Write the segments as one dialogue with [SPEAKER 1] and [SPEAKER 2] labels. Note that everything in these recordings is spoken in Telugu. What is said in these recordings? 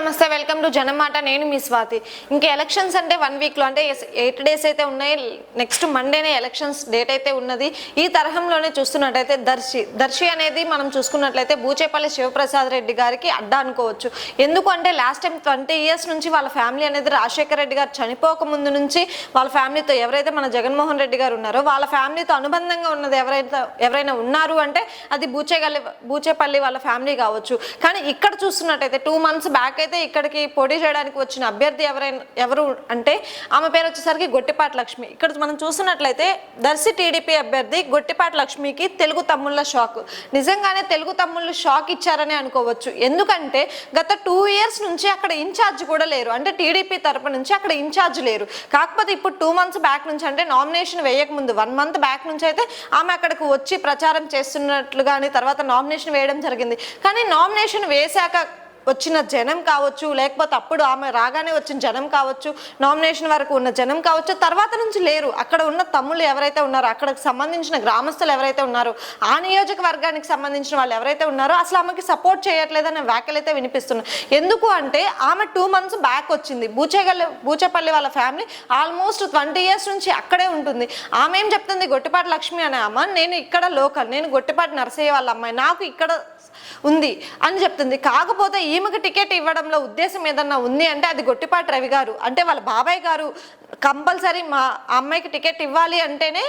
[SPEAKER 1] నమస్తే వెల్కమ్ టు జనమాట. నేను మీ స్వాతి. ఇంకా ఎలక్షన్స్ అంటే వన్ వీక్లో అంటే ఎయిట్ డేస్ అయితే ఉన్నాయి. నెక్స్ట్ మండేనే ఎలక్షన్స్ డేట్ అయితే ఉన్నది. ఈ తరహంలోనే చూస్తున్నట్టయితే దర్శి దర్శి అనేది మనం చూసుకున్నట్లయితే బూచేపల్లి శివప్రసాద్ రెడ్డి గారికి అడ్డా అనుకోవచ్చు. ఎందుకు అంటే లాస్ట్ టైం ట్వంటీ ఇయర్స్ నుంచి వాళ్ళ ఫ్యామిలీ అనేది రాజశేఖర రెడ్డి గారు చనిపోక ముందు నుంచి వాళ్ళ ఫ్యామిలీతో ఎవరైతే మన జగన్మోహన్ రెడ్డి గారు ఉన్నారో వాళ్ళ ఫ్యామిలీతో అనుబంధంగా ఉన్నది ఎవరైతే ఎవరైనా ఉన్నారు అంటే అది బూచేగల్లి బూచేపల్లి వాళ్ళ ఫ్యామిలీ కావచ్చు. కానీ ఇక్కడ చూస్తున్నట్టయితే టూ మంత్స్ బ్యాక్ అయితే ఇక్కడికి పోటీ చేయడానికి వచ్చిన అభ్యర్థి ఎవరైనా ఎవరు అంటే ఆమె పేరు వచ్చేసరికి గొట్టిపాటి లక్ష్మి. ఇక్కడ మనం చూస్తున్నట్లయితే దర్శి టీడీపీ అభ్యర్థి గొట్టిపాటి లక్ష్మికి తెలుగు తమ్ముళ్ళ షాక్. నిజంగానే తెలుగు తమ్ముళ్ళు షాక్ ఇచ్చారని అనుకోవచ్చు. ఎందుకంటే గత టూ ఇయర్స్ నుంచి అక్కడ ఇన్ఛార్జ్ కూడా లేరు. అంటే టీడీపీ తరపు నుంచి అక్కడ ఇన్ఛార్జ్ లేరు. కాకపోతే ఇప్పుడు టూ మంత్స్ బ్యాక్ నుంచి అంటే నామినేషన్ వేయక ముందు వన్ మంత్ బ్యాక్ నుంచి అయితే ఆమె అక్కడికి వచ్చి ప్రచారం చేస్తున్నట్లు కానీ తర్వాత నామినేషన్ వేయడం జరిగింది. కానీ నామినేషన్ వేశాక వచ్చిన జనం కావచ్చు లేకపోతే అప్పుడు ఆమె రాగానే వచ్చిన జనం కావచ్చు నామినేషన్ వరకు ఉన్న జనం కావచ్చు తర్వాత నుంచి లేరు. అక్కడ ఉన్న తమ్ముళ్ళు ఎవరైతే ఉన్నారో అక్కడికి సంబంధించిన గ్రామస్తులు ఎవరైతే ఉన్నారో ఆ నియోజకవర్గానికి సంబంధించిన వాళ్ళు ఎవరైతే ఉన్నారో అసలు ఆమెకి సపోర్ట్ చేయట్లేదనే వ్యాఖ్యలు అయితే వినిపిస్తున్నాయి. ఎందుకు అంటే ఆమె టూ మంత్స్ బ్యాక్ వచ్చింది. బూచేగల్లి బూచేపల్లి వాళ్ళ ఫ్యామిలీ ఆల్మోస్ట్ ట్వంటీ ఇయర్స్ నుంచి అక్కడే ఉంటుంది. ఆమె ఏం చెప్తుంది? గొట్టిపాటి లక్ష్మి అనే అమ్మ నేను ఇక్కడ లోకల్ నేను గొట్టిపాటి నరసయ్య వాళ్ళ అమ్మాయి నాకు ఇక్కడ ఉంది అని చెప్తుంది. కాకపోతే ఈమెకు టికెట్ ఇవ్వడంలో ఉద్దేశం ఏదన్నా ఉంది అంటే అది గొట్టిపాటి రవి గారు. అంటే వాళ్ళ బాబాయ్ గారు కంపల్సరీ మా అమ్మాయికి టికెట్ ఇవ్వాలి అంటేనే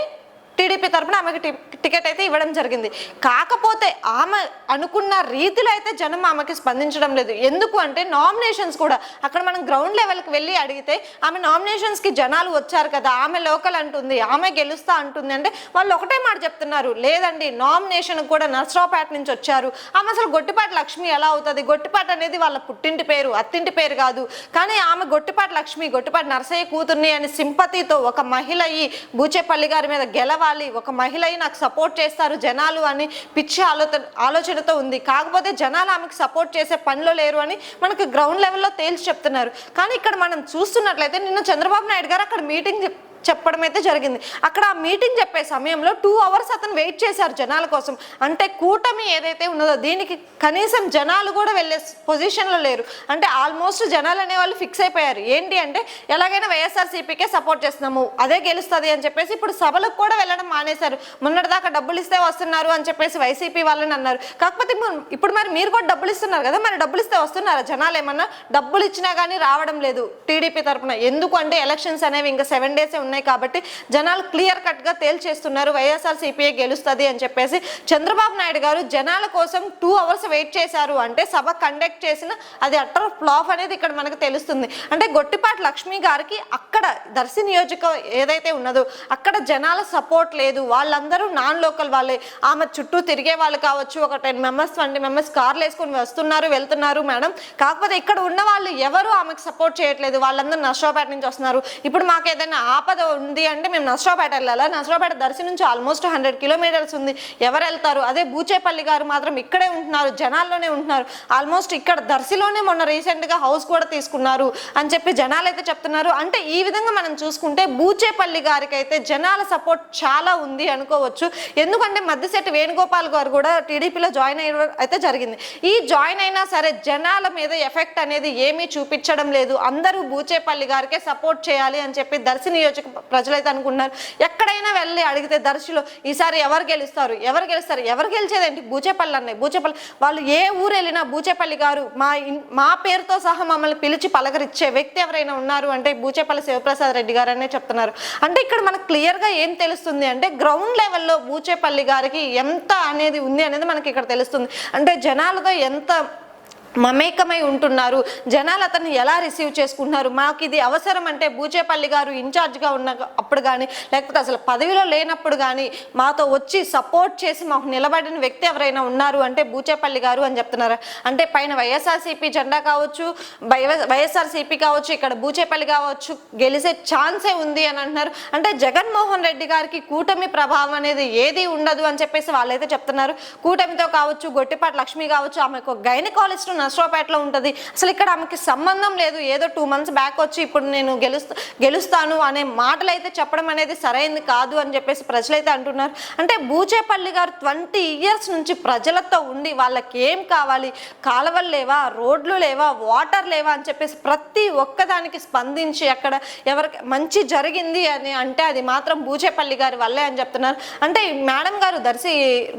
[SPEAKER 1] టీడీపీ తరఫున ఆమెకి టికెట్ అయితే ఇవ్వడం జరిగింది. కాకపోతే ఆమె అనుకున్న రీతిలో అయితే జనం ఆమెకి స్పందించడం లేదు. ఎందుకు అంటే నామినేషన్స్ కూడా అక్కడ మనం గ్రౌండ్ లెవెల్కి వెళ్ళి అడిగితే ఆమె నామినేషన్స్కి జనాలు వచ్చారు కదా ఆమె లోకల్ అంటుంది ఆమె గెలుస్తా అంటుంది అంటే వాళ్ళు ఒకటే మాట చెప్తున్నారు. లేదండి నామినేషన్ కూడా నర్సరావుపేట నుంచి వచ్చారు. ఆమె అసలు గొట్టిపాటి లక్ష్మి ఎలా అవుతుంది? గొట్టిపాటి అనేది వాళ్ళ పుట్టింటి పేరు అత్తింటి పేరు కాదు. కానీ ఆమె గొట్టిపాటి లక్ష్మి గొట్టిపాటి నర్సయ్య కూతుర్ని అని సింపతితో ఒక మహిళ ఈ బూచేపల్లి గారి మీద గెలవ గెలవాలి ఒక మహిళ అయి నాకు సపోర్ట్ చేస్తారు జనాలు అని పిచ్చి ఆలోచన ఆలోచనతో ఉంది. కాకపోతే జనాలు ఆమెకు సపోర్ట్ చేసే పనిలో లేరు అని మనకు గ్రౌండ్ లెవెల్లో తేల్చి చెప్తున్నారు. కానీ ఇక్కడ మనం చూస్తున్నట్లయితే నిన్న చంద్రబాబు నాయుడు గారు అక్కడ మీటింగ్ చెప్పడం అయితే జరిగింది. అక్కడ ఆ మీటింగ్ చెప్పే సమయంలో టూ అవర్స్ అతను వెయిట్ చేశారు జనాల కోసం. అంటే కూటమి ఏదైతే ఉన్నదో దీనికి కనీసం జనాలు కూడా వెళ్ళే పొజిషన్లో లేరు. అంటే ఆల్మోస్ట్ జనాలు అనేవాళ్ళు ఫిక్స్ అయిపోయారు. ఏంటి అంటే ఎలాగైనా వైఎస్ఆర్సీపీకే సపోర్ట్ చేస్తున్నాము అదే గెలుస్తుంది అని చెప్పేసి ఇప్పుడు సభలకు కూడా వెళ్ళడం మానేశారు. మొన్నటిదాకా డబ్బులు ఇస్తే వస్తున్నారు అని చెప్పేసి వైసీపీ వాళ్ళని అన్నారు. కాకపోతే ఇప్పుడు- మరి మీరు కూడా డబ్బులు ఇస్తున్నారు కదా మరి డబ్బులు ఇస్తే వస్తున్నారా? జనాలు ఏమన్నా డబ్బులు ఇచ్చినా కానీ రావడం లేదు టీడీపీ తరఫున ఎందుకు అంటే ఎలక్షన్స్ అనేవి ఇంకా సెవెన్ డేసే ఉన్నాయి. కాబట్టి జనాలు క్లియర్ కట్గా తేల్చేస్తున్నారు వైఎస్ఆర్ సిపిఐ గెలుస్తుంది అని చెప్పేసి చంద్రబాబు నాయుడు గారు జనాల కోసం టూ అవర్స్ వెయిట్ చేశారు అంటే సభ కండక్ట్ చేసిన అది అట్టర్ ఫ్లాప్ అనేది ఇక్కడ మనకు తెలుస్తుంది. అంటే గొట్టిపాటి లక్ష్మి గారికి అక్కడ దర్శి నియోజకం ఏదైతే ఉన్నదో అక్కడ జనాల సపోర్ట్ లేదు. వాళ్ళందరూ నాన్ లోకల్ వాళ్ళే. ఆమె చుట్టూ తిరిగే వాళ్ళు కావచ్చు ఒక టెన్ మెంబర్స్ ట్వంటీ మెంబర్స్ కార్లు వేసుకొని వస్తున్నారు వెళ్తున్నారు మేడం. కాకపోతే ఇక్కడ ఉన్న వాళ్ళు ఎవరు ఆమెకు సపోర్ట్ చేయట్లేదు. వాళ్ళందరూ నర్సరావుపేట నుంచి వస్తున్నారు. ఇప్పుడు మాకు ఏదైనా ఆపద ఉంది అంటే మేము నసరాపేట వెళ్ళాలా? నర్సరావుపేట దర్శి నుంచి ఆల్మోస్ట్ హండ్రెడ్ కిలోమీటర్స్ ఉంది. ఎవరు వెళ్తారు? అదే బూచేపల్లి గారు మాత్రం ఇక్కడే ఉంటున్నారు జనాల్లోనే ఉంటున్నారు. ఆల్మోస్ట్ ఇక్కడ దర్శిలోనే మొన్న రీసెంట్గా హౌస్ కూడా తీసుకున్నారు అని చెప్పి జనాలు అయితే చెప్తున్నారు. అంటే ఈ విధంగా మనం చూసుకుంటే బూచేపల్లి గారికి అయితే జనాల సపోర్ట్ చాలా ఉంది అనుకోవచ్చు. ఎందుకంటే మద్దిశెట్టి వేణుగోపాల్ గారు కూడా టీడీపీలో జాయిన్ అయ్యడం అయితే జరిగింది. ఈ జాయిన్ అయినా సరే జనాల మీద ఎఫెక్ట్ అనేది ఏమీ చూపించడం లేదు. అందరూ బూచేపల్లి గారికే సపోర్ట్ చేయాలి అని చెప్పి దర్శి నియోజక ప్రజలైతే అనుకున్నారు ఎక్కడైనా వెళ్ళి అడిగితే దర్శిలో ఈసారి ఎవరు గెలుస్తారు? ఎవరు గెలుస్తారు? ఎవరు గెలిచేదేంటి? బూచేపల్లి అన్నాయి బూచేపల్లి. వాళ్ళు ఏ ఊరు వెళ్ళినా బూచేపల్లి గారు మా మా పేరుతో సహా మమ్మల్ని పిలిచి పలకరించే వ్యక్తి ఎవరైనా ఉన్నారు అంటే బూచేపల్లి శివప్రసాద్ రెడ్డి గారు అనే చెప్తున్నారు. అంటే ఇక్కడ మనకు క్లియర్గా ఏం తెలుస్తుంది అంటే గ్రౌండ్ లెవెల్లో బూచేపల్లి గారికి ఎంత అనేది ఉంది అనేది మనకి ఇక్కడ తెలుస్తుంది. అంటే జనాలతో ఎంత మమేకమై ఉంటున్నారు. జనాలు అతన్ని ఎలా రిసీవ్ చేసుకుంటున్నారు? మాకు ఇది అవసరం అంటే బూచేపల్లి గారు ఇన్ఛార్జ్గా ఉన్న అప్పుడు కానీ లేకపోతే అసలు పదవిలో లేనప్పుడు కానీ మాతో వచ్చి సపోర్ట్ చేసి మాకు నిలబడిన వ్యక్తి ఎవరైనా ఉన్నారు అంటే బూచేపల్లి గారు అని చెప్తున్నారు? అంటే పైన వైఎస్ఆర్సీపీ జెండా కావచ్చు వైఎస్ఆర్సీపీ కావచ్చు ఇక్కడ బూచేపల్లి కావచ్చు గెలిచే ఛాన్సే ఉంది అని అంటున్నారు. అంటే జగన్మోహన్ రెడ్డి గారికి కూటమి ప్రభావం అనేది ఏది ఉండదు అని చెప్పేసి వాళ్ళైతే చెప్తున్నారు. కూటమితో కావచ్చు గొట్టిపాటి లక్ష్మి కావచ్చు ఆమెకు గైనకాలజిస్ట్ నర్సరావుపేటలో ఉంటుంది. అసలు ఇక్కడ ఆమెకి సంబంధం లేదు. ఏదో టూ మంత్స్ బ్యాక్ వచ్చి ఇప్పుడు నేను గెలుస్తా గెలుస్తాను అనే మాటలు అయితే చెప్పడం అనేది సరైంది కాదు అని చెప్పేసి ప్రజలైతే అంటున్నారు. అంటే బూచేపల్లి గారు ట్వంటీ ఇయర్స్ నుంచి ప్రజలతో ఉండి వాళ్ళకి ఏం కావాలి? కాలువలు లేవా? రోడ్లు లేవా? వాటర్ లేవా? అని చెప్పేసి ప్రతి ఒక్కదానికి స్పందించి అక్కడ ఎవరికి మంచి జరిగింది అని అంటే అది మాత్రం బూచేపల్లి గారి వల్లే అని చెప్తున్నారు. అంటే మేడం గారు దర్శి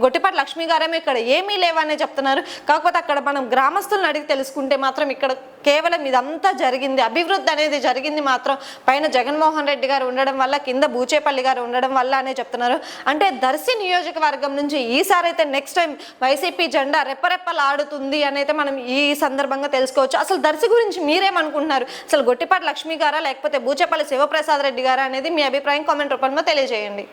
[SPEAKER 1] గొట్టిపాటి లక్ష్మి గారేమో ఇక్కడ ఏమీ లేవనే చెప్తున్నారు. కాకపోతే అక్కడ మనం గ్రామస్తులను అడిగి తెలుసుకుంటే మాత్రం ఇక్కడ కేవలం ఇదంతా జరిగింది. అభివృద్ధి అనేది జరిగింది మాత్రం పైన జగన్మోహన్ రెడ్డి గారు ఉండడం వల్ల కింద బూచేపల్లి గారు ఉండడం వల్ల అనే చెప్తున్నారు. అంటే దర్శి నియోజకవర్గం నుంచి ఈసారి అయితే నెక్స్ట్ టైం వైసీపీ జెండా రెప్పరెప్పలాడుతుంది అని అయితే మనం ఈ సందర్భంగా తెలుసుకోవచ్చు. అసలు దర్శి గురించి మీరేమనుకుంటున్నారు? అసలు గొట్టిపాటి లక్ష్మి గారా లేకపోతే బూచేపల్లి శివప్రసాద్ రెడ్డి గారా అనేది మీ అభిప్రాయం కామెంట్ రూపంలో తెలియజేయండి.